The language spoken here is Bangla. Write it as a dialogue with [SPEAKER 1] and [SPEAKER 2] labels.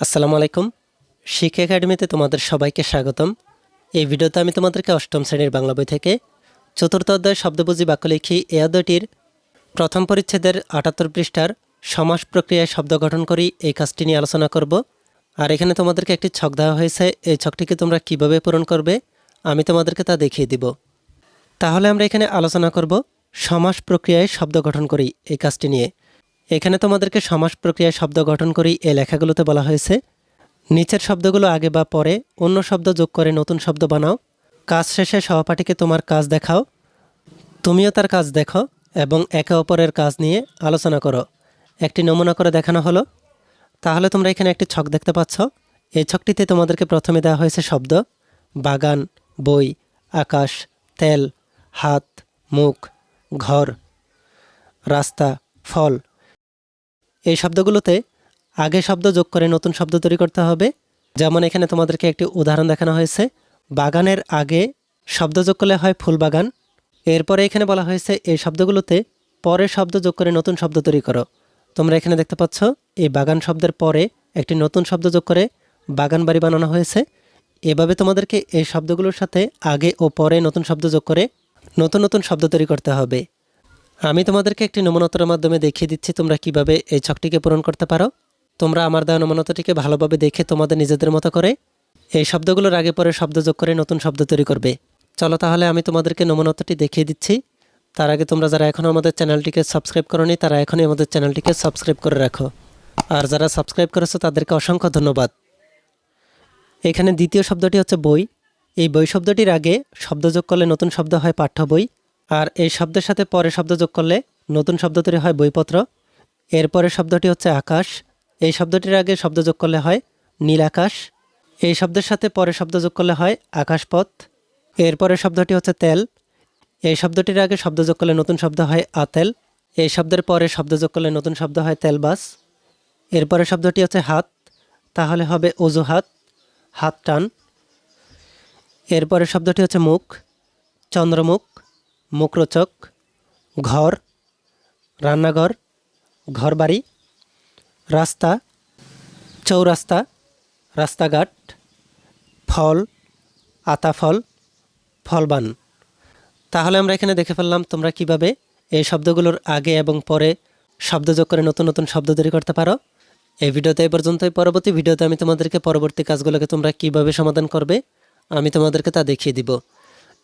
[SPEAKER 1] আসসালামু আলাইকুম। শিক্ষা একাডেমিতে তোমাদের সবাইকে স্বাগতম। এই ভিডিওতে আমি তোমাদেরকে অষ্টম শ্রেণির বাংলা বই থেকে চতুর্থ অধ্যায় শব্দবুঝি বাক্য লিখি এই অধ্যায়টির প্রথম পরিচ্ছেদের আটাত্তর পৃষ্ঠার সমাস প্রক্রিয়ায় শব্দ গঠন করি এই কাজটি নিয়ে আলোচনা করব। আর এখানে তোমাদেরকে একটি ছক দেওয়া হয়েছে। এই ছকটিকে তোমরা কীভাবে পূরণ করবে আমি তোমাদেরকে তা দেখিয়ে দিব। তাহলে আমরা এখানে আলোচনা করব সমাস প্রক্রিয়ায় শব্দ গঠন করি এই কাজটি নিয়ে। এখানে তোমাদেরকে সমাস প্রক্রিয়ায় শব্দ গঠন করি এ লেখাগুলোতে বলা হয়েছে। নিচের শব্দগুলো আগে বা পরে অন্য শব্দ যোগ করে নতুন শব্দ বানাও। কাজ শেষে সহপাঠীকে তোমার কাজ দেখাও। তুমিও তার কাজ দেখো এবং একে অপরের কাজ নিয়ে আলোচনা করো। একটি নমুনা করে দেখানো হলো। তাহলে তোমরা এখানে একটি ছক দেখতে পাচ্ছ। এই ছকটিতে তোমাদেরকে প্রথমে দেওয়া হয়েছে শব্দ, বাগান, বই, আকাশ, তেল, হাত, মুখ, ঘর, রাস্তা, ফল। এই শব্দগুলোতে আগে শব্দ যোগ করে নতুন শব্দ তৈরি করতে হবে। যেমন এখানে তোমাদেরকে একটি উদাহরণ দেখানো হয়েছে। বাগানের আগে শব্দ যোগ করলে হয় ফুল বাগান। এরপরে এখানে বলা হয়েছে এই শব্দগুলোতে পরে শব্দ যোগ করে নতুন শব্দ তৈরি করো। তোমরা এখানে দেখতে পাচ্ছ, এই বাগান শব্দের পরে একটি নতুন শব্দ যোগ করে বাগান বাড়ি বানানো হয়েছে। এভাবে তোমাদেরকে এই শব্দগুলোর সাথে আগে ও পরে নতুন শব্দ যোগ করে নতুন নতুন শব্দ তৈরি করতে হবে। আমি তোমাদেরকে একটি নমুনতার মাধ্যমে দেখিয়ে দিচ্ছি তোমরা কীভাবে এই ছকটিকে পূরণ করতে পারো। তোমরা আমার দেওয়া নমুনতাটিকে ভালোভাবে দেখে তোমাদের নিজেদের মতো করে এই শব্দগুলোর আগে পরে শব্দ যোগ করে নতুন শব্দ তৈরি করবে। চলো তাহলে আমি তোমাদেরকে নমুনতাটি দেখিয়ে দিচ্ছি। তার আগে তোমরা যারা এখনও আমাদের চ্যানেলটিকে সাবস্ক্রাইব করনি, তারা এখনই আমাদের চ্যানেলটিকে সাবস্ক্রাইব করে রাখো। আর যারা সাবস্ক্রাইব করেছ, তাদেরকে অসংখ্য ধন্যবাদ। এখানে দ্বিতীয় শব্দটি হচ্ছে বই। এই বই শব্দটির আগে শব্দ যোগ করলে নতুন শব্দ হয় পাঠ্য বই। আর এই শব্দের সাথে পরে শব্দ যোগ করলে নতুন শব্দ তৈরি হয় বইপত্র। এরপরে শব্দটি হচ্ছে আকাশ। এই শব্দটির আগে শব্দ যোগ করলে হয় নীল আকাশ। এই শব্দের সাথে পরে শব্দ যোগ করলে হয় আকাশপথ। এরপরে শব্দটি হচ্ছে তেল। এই শব্দটির আগে শব্দ যোগ করলে নতুন শব্দ হয় আতেল। এই শব্দের পরে শব্দ যোগ করলে নতুন শব্দ হয় তেলবাস। এরপরে শব্দটি হচ্ছে হাত। তাহলে হবে অজুহাত, হাত টান। এরপরে শব্দটি হচ্ছে মুখ, চন্দ্রমুখ। মুখরোচক, ঘর, রান্নাঘর, ঘরবাড়ি, রাস্তা, চৌরাস্তা, রাস্তাঘাট, ফল, আতাফল, ফলবান। তাহলে আমরা এখানে দেখে ফেললাম তোমরা কীভাবে এই শব্দগুলোর আগে এবং পরে শব্দ যোগ করে নতুন নতুন শব্দ তৈরি করতে পারো। এই ভিডিওতে এই পর্যন্তই। পরবর্তী ভিডিওতে আমি তোমাদেরকে পরবর্তী কাজগুলোকে তোমরা কীভাবে সমাধান করবে, আমি তোমাদেরকে তা দেখিয়ে দিব।